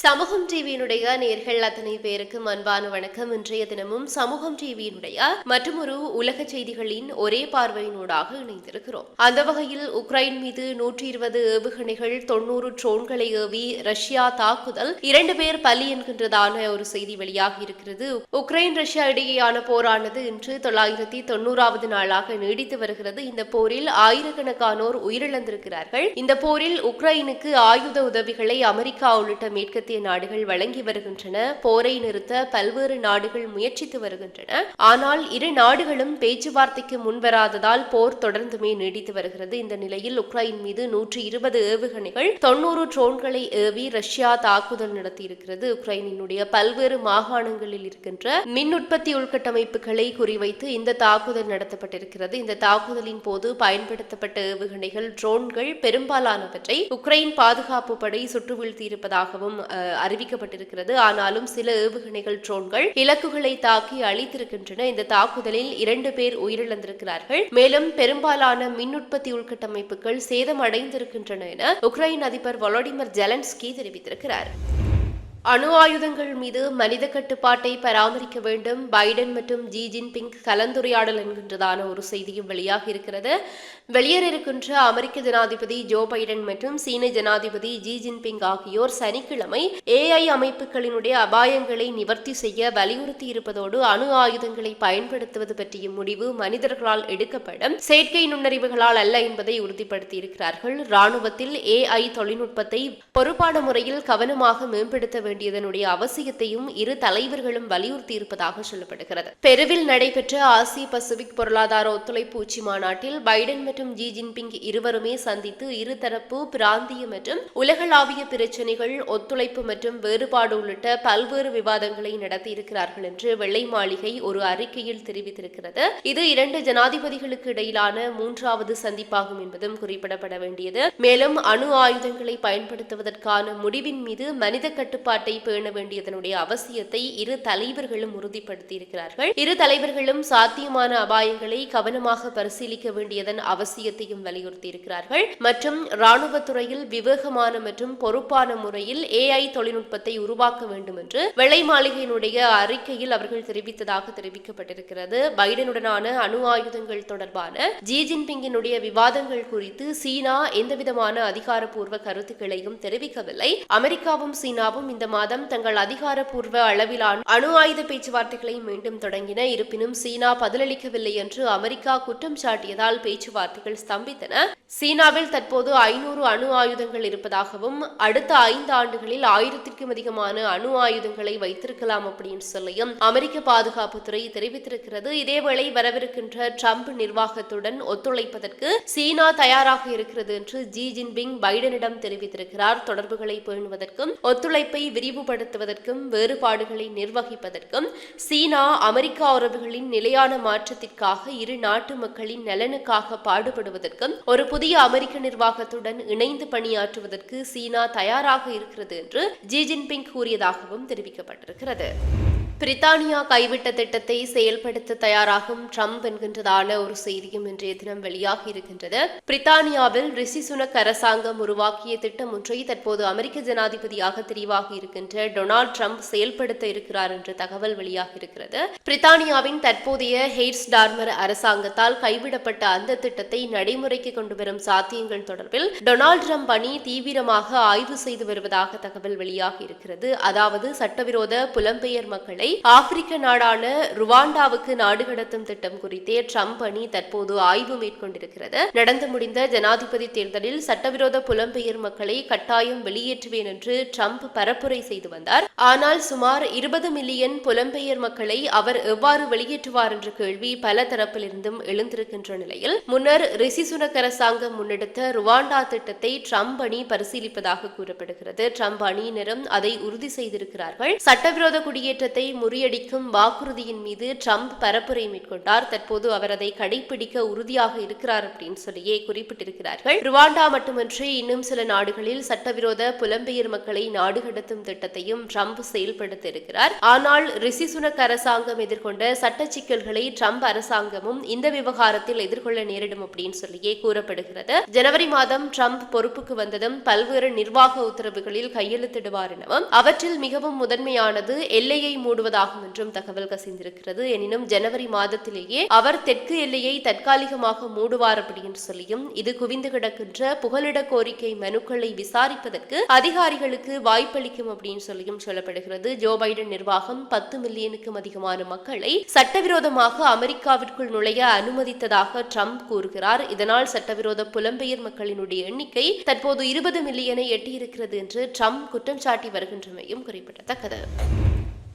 சமூகம் டிவியினுடைய நேர்கள் அத்தனை பேருக்கும் அன்பான வணக்கம். இன்றைய தினமும் சமூகம் டிவியினுடைய மற்றொரு உலக செய்திகளின் ஒரே பார்வையினூடாக இணைந்திருக்கிறோம். அந்த வகையில் உக்ரைன் மீது நூற்றி இருபது ஏவுகணைகள் தொன்னூறு ட்ரோன்களை ஏவி ரஷ்யா தாக்குதல் இரண்டு பேர் பலி என்கின்றதான ஒரு செய்தி வெளியாகி இருக்கிறது. உக்ரைன் ரஷ்யா இடையேயான போரானது இன்று தொள்ளாயிரத்தி தொண்ணூறாவது நாளாக நீடித்து வருகிறது. இந்த போரில் ஆயிரக்கணக்கானோர் உயிரிழந்திருக்கிறார்கள். இந்த போரில் உக்ரைனுக்கு ஆயுத உதவிகளை அமெரிக்கா உள்ளிட்ட மேற்கு மேற்கத்திய நாடுகள் வழங்கி வருகின்றன. போரை நிறுத்த பல்வேறு நாடுகள் முயற்சித்து வருகின்றன. ஆனால் இரு நாடுகளும் பேச்சுவார்த்தைக்கு முன்வராததால் போர் தொடர்ந்துமே நீடித்து வருகிறது. இந்த நிலையில் உக்ரைன் மீது நூற்றி இருபது ஏவுகணைகள் தொன்னூறு ட்ரோன்களை ஏவி ரஷ்யா தாக்குதல் நடத்தியிருக்கிறது. உக்ரைனினுடைய பல்வேறு மாகாணங்களில் இருக்கின்ற மின் உற்பத்தி உள்கட்டமைப்புகளை குறிவைத்து இந்த தாக்குதல் நடத்தப்பட்டிருக்கிறது. இந்த தாக்குதலின் போது பயன்படுத்தப்பட்ட ஏவுகணைகள் ட்ரோன்கள் பெரும்பாலானவற்றை உக்ரைன் பாதுகாப்பு படை சுட்டு வீழ்த்தியிருப்பதாகவும் அறிவிக்கப்பட்டிருக்கிறது. ஆனாலும் சில ஏவுகணைகள் ட்ரோன்கள் இலக்குகளை தாக்கி அழித்திருக்கின்றன. இந்த தாக்குதலில் இரண்டு பேர் உயிரிழந்திருக்கிறார்கள். மேலும் பெரும்பாலான மின் உற்பத்தி உள்கட்டமைப்புகள் சேதமடைந்திருக்கின்றன என உக்ரைன் அதிபர் வொலோடிமிர் ஜெலன்ஸ்கி தெரிவித்திருக்கிறார். அணு ஆயுதங்கள் மீது மனித கட்டுப்பாட்டை பராமரிக்க வேண்டும். பைடன் மற்றும் ஜி ஜின்பிங் கலந்துரையாடல் என்கின்றதான ஒரு செய்தியும் வெளியாகி இருக்கிறது. வெளியேற இருக்கின்ற அமெரிக்க ஜனாதிபதி ஜோ பைடன் மற்றும் சீன ஜனாதிபதி ஜி ஜின்பிங் ஆகியோர் சனிக்கிழமை ஏஐ அமைப்புகளினுடைய அபாயங்களை நிவர்த்தி செய்ய வலியுறுத்தி இருப்பதோடு அணு ஆயுதங்களை பயன்படுத்துவது பற்றிய முடிவு மனிதர்களால் எடுக்கப்படும். செயற்கை நுண்ணறிவுகளால் அல்ல என்பதை உறுதிப்படுத்தி இருக்கிறார்கள் ராணுவத்தில் ஏஐ தொழில்நுட்பத்தை பொறுப்பான முறையில் கவனமாக மேம்படுத்த வேண்டியதனுடைய அவசியத்தையும் இரு தலைவர்களும் வலியுறுத்தி இருப்பதாக சொல்லப்படுகிறது. பெருவில் நடைபெற்ற ஆசிய பசிபிக் பொருளாதார ஒத்துழைப்பு உச்சி மாநாட்டில் பைடன் மற்றும் ஜி ஜின்பிங் இருவருமே சந்தித்து இருதரப்பு பிராந்திய மற்றும் உலகளாவிய பிரச்சினைகள் ஒத்துழைப்பு மற்றும் வேறுபாடு உள்ளிட்ட பல்வேறு விவாதங்களை நடத்தியிருக்கிறார்கள் என்று வெள்ளை மாளிகை ஒரு அறிக்கையில் தெரிவித்திருக்கிறது. இது இரண்டு ஜனாதிபதிகளுக்கு இடையிலான மூன்றாவது சந்திப்பாகும் என்பதும் குறிப்பிடப்பட வேண்டியது. மேலும் அணு ஆயுதங்களை பயன்படுத்துவதற்கான முடிவின் மீது மனித கட்டுப்பாட்டு பேண வேண்டியதனுடைய அவசியத்தை இரு தலைவர்களும் உறுதிப்படுத்தியிருக்கிறார்கள். இரு தலைவர்களும் சாத்தியமான அபாயங்களை கவனமாக பரிசீலிக்க வேண்டியதன் அவசியத்தையும் வலியுறுத்தியிருக்கிறார்கள். மற்றும் ராணுவத்துறையில் விவேகமான மற்றும் பொறுப்பான முறையில் ஏஐ தொழில்நுட்பத்தை உருவாக்க வேண்டும் என்று வெள்ளை மாளிகையினுடைய அறிக்கையில் அவர்கள் தெரிவித்ததாக தெரிவிக்கப்பட்டிருக்கிறது. பைடனுடனான அணு ஆயுதங்கள் தொடர்பான ஜி ஜின்பிங்கினுடைய விவாதங்கள் குறித்து சீனா எந்தவிதமான அதிகாரப்பூர்வ கருத்துக்களையும் தெரிவிக்கவில்லை. அமெரிக்காவும் சீனாவும் இந்த மாதம் தங்கள் அதிகாரப்பூர்வ அளவிலான அணு ஆயுத பேச்சுவார்த்தைகளை மீண்டும் தொடங்கின. இருப்பினும் சீனா பதிலளிக்கவில்லை என்று அமெரிக்கா குற்றம் சாட்டியதால் பேச்சுவார்த்தைகள் ஸ்தம்பித்தன. சீனாவில் தற்போது ஐநூறு அணு ஆயுதங்கள் இருப்பதாகவும் அடுத்த ஐந்து ஆண்டுகளில் ஆயிரத்திற்கும் அதிகமான அணு ஆயுதங்களை வைத்திருக்கலாம் அப்படின்னு சொல்லியும் அமெரிக்க பாதுகாப்புத்துறை தெரிவித்திருக்கிறது. இதேவேளை வரவிருக்கின்ற ட்ரம்ப் நிர்வாகத்துடன் ஒத்துழைப்பதற்கு சீனா தயாராக இருக்கிறது என்று ஜி ஜின்பிங் பைடனிடம் தெரிவித்திருக்கிறார். தொடர்புகளை பேணுவதற்கும் ஒத்துழைப்பை விரிவுபடுத்துவதற்கும் வேறுபாடுகளை நிர்வகிப்பதற்கும் சீனா அமெரிக்கா உறவுகளின் நிலையான மாற்றத்திற்காக இரு நாட்டு மக்களின் நலனுக்காக பாடுபடுவதற்கும் ஒரு புதிய அமெரிக்க நிர்வாகத்துடன் இணைந்து பணியாற்றுவதற்கு சீனா தயாராக இருக்கிறது என்று ஜி ஜின்பிங் கூறியதாகவும் தெரிவிக்கப்பட்டிருக்கிறது. பிரித்தானியா கைவிட்ட திட்டத்தை செயல்படுத்த தயாராகும் ட்ரம்ப் என்கின்றதான ஒரு செய்தியும் இன்றைய தினம் வெளியாகி இருக்கின்றது. பிரித்தானியாவில் ரிஷி சுனக் அரசாங்கம் உருவாக்கிய திட்டம் ஒன்றை தற்போது அமெரிக்க ஜனாதிபதியாக தெரிவாகி இருக்கின்ற டொனால்ட் ட்ரம்ப் செயல்படுத்த இருக்கிறார் என்ற தகவல் வெளியாகி இருக்கிறது. பிரித்தானியாவின் தற்போதைய ஹெய்ட்ஸ் டார்மர் அரசாங்கத்தால் கைவிடப்பட்ட அந்த திட்டத்தை நடைமுறைக்கு கொண்டு வரும் சாத்தியங்கள் தொடர்பில் டொனால்ட் ட்ரம்ப் அணி தீவிரமாக ஆய்வு செய்து வருவதாக தகவல் வெளியாகி இருக்கிறது. அதாவது சட்டவிரோத புலம்பெயர் மக்களை ஆப்பிரிக்க நாடான ருவாண்டாவுக்கு நாடு கடத்தும் திட்டம் குறித்தே ட்ரம்ப் அணி தற்போது ஆய்வு மேற்கொண்டிருக்கிறது. நடந்து முடிந்த ஜனாதிபதி தேர்தலில் சட்டவிரோத புலம்பெயர் மக்களை கட்டாயம் வெளியேற்றுவேன் என்று ட்ரம்ப் பரப்புரை செய்து வந்தார். ஆனால் சுமார் இருபது மில்லியன் புலம்பெயர் மக்களை அவர் எவ்வாறு வெளியேற்றுவார் என்ற கேள்வி பல தரப்பிலிருந்தும் எழுந்திருக்கின்ற நிலையில் முன்னர் ரிசி சுனக் அரசாங்கம் முன்னெடுத்த ருவாண்டா திட்டத்தை ட்ரம்ப் அணி பரிசீலிப்பதாக கூறப்படுகிறது. ட்ரம்ப் அணியினரும் அதை உறுதி செய்திருக்கிறார்கள். சட்டவிரோத குடியேற்றத்தை முறியடிக்கும் வாக்குறுதியின் மீது ட்ரம்ப் பரப்புரை மேற்கொண்டார். தற்போது அவர் அதை கடைபிடிக்க உறுதியாக இருக்கிறார் அப்படின்னு சொல்லியே குறிப்பிட்டிருக்கிறார்கள். ருவாண்டா மட்டுமின்றி இன்னும் சில நாடுகளில் சட்டவிரோத புலம்பெயர் மக்களை நாடு கடத்தும் திட்டத்தையும் ட்ரம்ப் செயல்படுத்த இருக்கிறார் ஆனால் ரிஷி சுனக் அரசாங்கம் எதிர்கொண்ட சட்ட சிக்கல்களை ட்ரம்ப் அரசாங்கமும் இந்த விவகாரத்தில் எதிர்கொள்ள நேரிடும் அப்படின்னு சொல்லியே கூறப்படுகிறது. ஜனவரி மாதம் ட்ரம்ப் பொறுப்புக்கு வந்ததும் பல்வேறு நிர்வாக உத்தரவுகளில் கையெழுத்திடுவார் எனவும் அவற்றில் மிகவும் முதன்மையானது எல்லையை மூடுவதாகும் என்றும் தகவல் கசிந்திருக்கிறது. எனினும் ஜனவரி மாதத்திலேயே அவர் தெற்கு எல்லையை தற்காலிகமாக மூடுவார் அப்படின்னு சொல்லியும் இது குவிந்து கிடக்கின்ற புகலிட கோரிக்கை மனுக்களை விசாரிப்பதற்கு அதிகாரிகளுக்கு வாய்ப்பளிக்கும் அப்படின்னு சொல்லியும் சொல்லப்படுகிறது. ஜோ பைடன் நிர்வாகம் பத்து மில்லியனுக்கும் அதிகமான மக்களை சட்டவிரோதமாக அமெரிக்காவிற்குள் நுழைய அனுமதித்ததாக ட்ரம்ப் கூறுகிறார். இதனால் சட்டவிரோத புலம்பெயர் மக்களினுடைய எண்ணிக்கை தற்போது இருபது மில்லியனை எட்டியிருக்கிறது என்று ட்ரம்ப் குற்றம் சாட்டி வருகின்றமையும் குறிப்பிடத்தக்கது.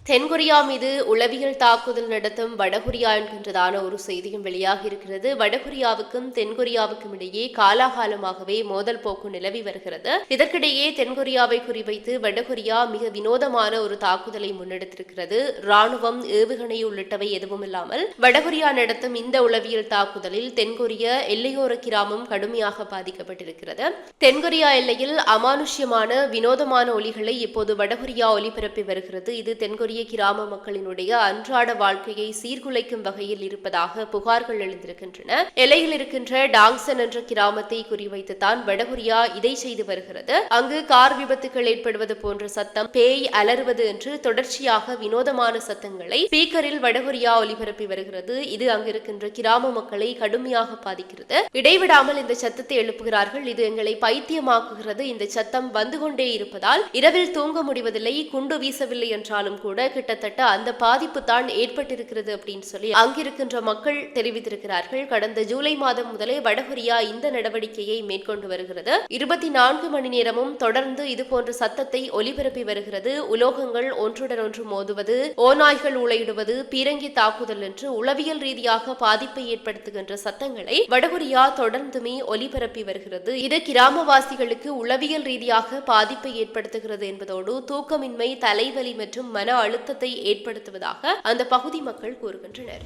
தென்கொரியா மீது உளவியல் தாக்குதல் நடத்தும் வடகொரியா என்கின்றதான ஒரு செய்தியும் வெளியாகி இருக்கிறது. வடகொரியாவுக்கும் தென்கொரியாவுக்கும் இடையே காலாகாலமாகவே மோதல் போக்கு நிலவி வருகிறது. இதற்கிடையே தென்கொரியாவை குறிவைத்து வடகொரியா மிக வினோதமான ஒரு தாக்குதலை முன்னெடுத்திருக்கிறது. ராணுவம் ஏவுகணை உள்ளிட்டவை எதுவும் இல்லாமல் வடகொரியா நடத்தும் இந்த உளவியல் தாக்குதலில் தென்கொரிய எல்லையோர கிராமம் கடுமையாக பாதிக்கப்பட்டிருக்கிறது. தென்கொரியா எல்லையில் அமானுஷ்யமான வினோதமான ஒலிகளை இப்போது வடகொரியா ஒலிபரப்பி வருகிறது. இது தென்கொரிய கிராம மக்களினுடைய அன்றாட வாழ்க்கையை சீர்குலைக்கும் வகையில் இருப்பதாக புகார்கள் எழுந்திருக்கின்றன. எல்லையில் இருக்கின்ற டாங்சன் என்ற கிராமத்தை குறிவைத்துத்தான் வடகொரியா இதை செய்து வருகிறது. அங்கு கார் விபத்துகள் ஏற்படுவது போன்ற சத்தம் பேய் அலறுவது என்று தொடர்ச்சியாக வினோதமான சத்தங்களை ஸ்பீக்கரில் வடகொரியா ஒலிபரப்பி வருகிறது. இது அங்கிருக்கின்ற கிராம மக்களை கடுமையாக பாதிக்கிறது. இடைவிடாமல் இந்த சத்தத்தை எழுப்புகிறார்கள். இது எங்களை பைத்தியமாக்குகிறது. இந்த சத்தம் வந்து கொண்டே இருப்பதால் இரவில் தூங்க முடிவதில்லை. குண்டு வீசவில்லை என்றாலும் கூட கிட்டத்தட்ட அந்த பாதிப்பு தான் ஏற்பட்டிருக்கிறது அப்படின்னு சொல்லி அங்கிருக்கின்ற மக்கள் தெரிவித்திருக்கிறார்கள். கடந்த ஜூலை மாதம் முதலே வடகொரியா இந்த நடவடிக்கையை மேற்கொண்டு வருகிறது. இருபத்தி நான்கு மணி நேரமும் தொடர்ந்து இது போன்ற சத்தத்தை ஒலிபரப்பி வருகிறது. உலோகங்கள் ஒன்றுடன் ஒன்று மோதுவது ஓநாய்கள் உளையிடுவது பீரங்கி தாக்குதல் என்று உளவியல் ரீதியாக பாதிப்பை ஏற்படுத்துகின்ற சத்தங்களை வடகொரியா தொடர்ந்துமே ஒலிபரப்பி வருகிறது. இது கிராமவாசிகளுக்கு உளவியல் ரீதியாக பாதிப்பை ஏற்படுத்துகிறது என்பதோடு தூக்கமின்மை தலைவலி மற்றும் மன அழுத்தத்தை ஏற்படுத்துவதாக அந்த பகுதி மக்கள் கூறுகின்றனர்.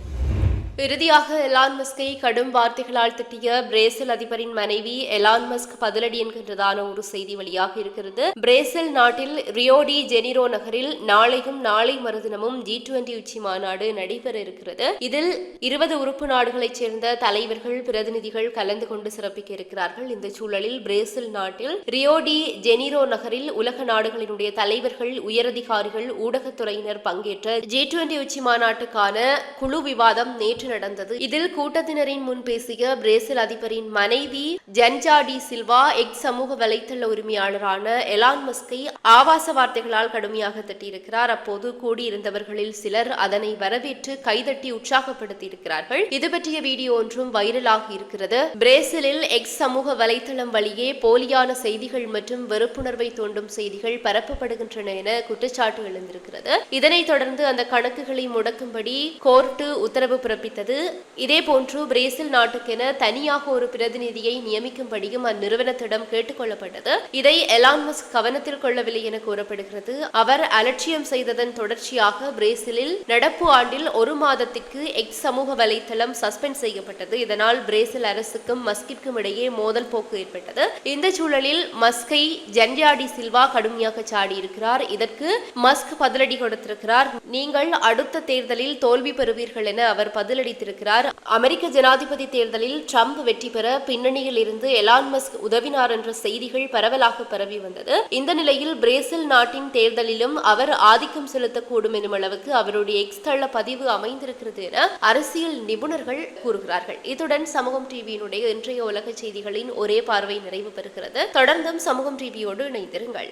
இறுதியாக எலான் மஸ்கை கடும் வார்த்தைகளால் திட்டிய பிரேசில் அதிபரின் மனைவி எலான் மஸ்க் பதிலடி என்கின்றதான ஒரு செய்தி வெளியாக இருக்கிறது. பிரேசில் நாட்டில் ரியோடி ஜெனிரோ நகரில் நாளையும் நாளை மறுதினமும் ஜி டுவெண்டி உச்சி மாநாடு நடைபெற இருக்கிறது. இதில் இருபது உறுப்பு நாடுகளைச் சேர்ந்த தலைவர்கள் பிரதிநிதிகள் கலந்து கொண்டு சிறப்பிக்க இருக்கிறார்கள். இந்த சூழலில் பிரேசில் நாட்டில் ரியோடி ஜெனிரோ நகரில் உலக நாடுகளினுடைய தலைவர்கள் உயரதிகாரிகள் ஊடகத்துறையினர் பங்கேற்ற ஜி டுவெண்டி உச்சி மாநாட்டுக்கான குழு விவாதம் நேற்று நடந்தது. இதில் கூட்டத்தினரின் முன் பேசிய பிரேசில் அதிபரின் மனைவி ஜென்ஜாடி சில்வா எக்ஸ் சமூக வலைத்தள உரிமையாளரான எலான் மஸ்கை ஆபாச வார்த்தைகளால் கடுமையாக தட்டியிருக்கிறார். அப்போது கூடியிருந்தவர்களில் சிலர் அதனை வரவேற்று கைதட்டி உற்சாகப்படுத்தியிருக்கிறார்கள். இது பற்றிய வீடியோ ஒன்றும் வைரலாகி இருக்கிறது. பிரேசிலில் எக்ஸ் சமூக வலைத்தளம் வழியே போலியான செய்திகள் மற்றும் வெறுப்புணர்வை தூண்டும் செய்திகள் பரப்பப்படுகின்றன என குற்றச்சாட்டு எழுந்திருக்கிறது. இதனைத் தொடர்ந்து அந்த கணக்குகளை முடக்கும்படி கோர்ட்டு உத்தரவு பிறப்பித்து இதே இதேபோன்று பிரேசில் நாட்டுக்கென தனியாக ஒரு பிரதிநிதியை நியமிக்கும்படியும் அந்நிறுவனத்திடம் கேட்டுக்கொள்ளப்பட்டது இதை எலான்மஸ் கவனத்தில் கொள்ளவில்லை என கூறப்படுகிறது. அவர் அலட்சியம் செய்ததன் தொடர்ச்சியாக பிரேசிலில் நடப்பு ஆண்டில் ஒரு மாதத்திற்கு எக்ஸ் சமூக வலைத்தளம் சஸ்பெண்ட் செய்யப்பட்டது. இதனால் பிரேசில் அரசுக்கும் மஸ்கிற்கும் இடையே மோதல் போக்கு ஏற்பட்டது. இந்த சூழலில் மஸ்கை ஜன்யாடி சில்வா கடுமையாக சாடியிருக்கிறார். இதற்கு மஸ்க் பதிலடி கொடுத்திருக்கிறார். நீங்கள் அடுத்த தேர்தலில் தோல்வி பெறுவீர்கள் என அவர் பதிலடி பதிலளித்திருக்கிறார் அமெரிக்க ஜனாதிபதி தேர்தலில் ட்ரம்ப் வெற்றி பெற பின்னணியில் இருந்து எலான் மஸ்க் உதவினார் என்ற செய்திகள் பரவலாக பரவி வந்தது. இந்த நிலையில் பிரேசில் நாட்டின் தேர்தலிலும் அவர் ஆதிக்கம் செலுத்தக்கூடும் எனும் அளவுக்கு அவருடைய எக்ஸ் தள பதிவு அமைந்திருக்கிறது என அரசியல் நிபுணர்கள் கூறுகிறார்கள். இத்துடன் சமூகம் டிவியினுடைய இன்றைய உலக செய்திகளின் ஒரே பார்வை நிறைவு பெறுகிறது. தொடர்ந்தும் சமூகம் டிவியோடு இணைந்திருங்கள்.